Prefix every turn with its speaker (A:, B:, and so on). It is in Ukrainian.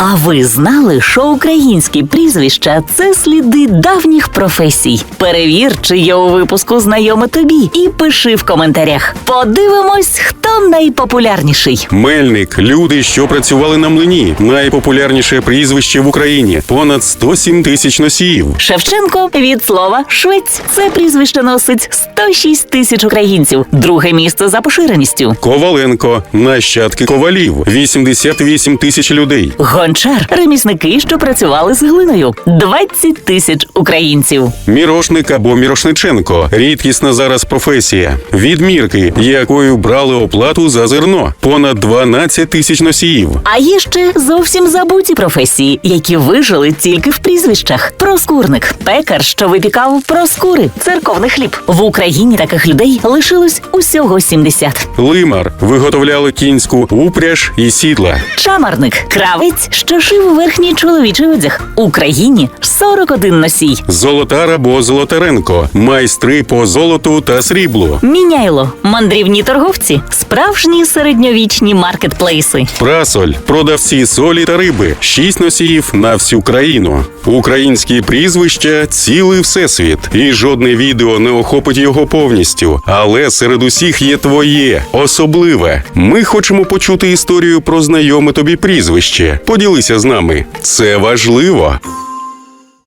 A: А ви знали, що українські прізвища це сліди давніх професій? Перевір, чи є у випуску знайоме тобі, і пиши в коментарях. Подивимось, хто найпопулярніший.
B: Мельник, люди, що працювали на млині, найпопулярніше прізвище в Україні. Понад 107 тисяч носіїв.
A: Шевченко від слова швець. Це прізвище носить 106 тисяч українців. Друге місце за поширеністю.
B: Коваленко, нащадки ковалів, 88 тисяч людей.
A: Гончар ремісники, що працювали з глиною. 20 тисяч українців.
B: Мірошник або Мірошниченко рідкісна зараз професія. Відмірки, якою брали оплату за зерно. Понад 12 тисяч носіїв.
A: А є ще зовсім забуті професії, які вижили тільки в прізвищах. Проскурник, пекар, що випікав проскури, церковний хліб. В Україні таких людей лишилось усього 70.
B: Лимар виготовляли кінську упряж і сідла.
A: Чамарник, кравець, що шив верхній чоловічий одяг. Україні 41 носій.
B: Золотар або Золотаренко, майстри по золоту та сріблу.
A: Міняйло, мандрівні торговці, справжні середньовічні маркетплейси.
B: Прасоль, продавці солі та риби, шість носіїв на всю країну. Українські прізвища цілий всесвіт, і жодне відео не охопить його повністю. Але серед усіх є твоє особливе. Ми хочемо почути історію про знайоме тобі прізвище. Поділися з нами. Це важливо.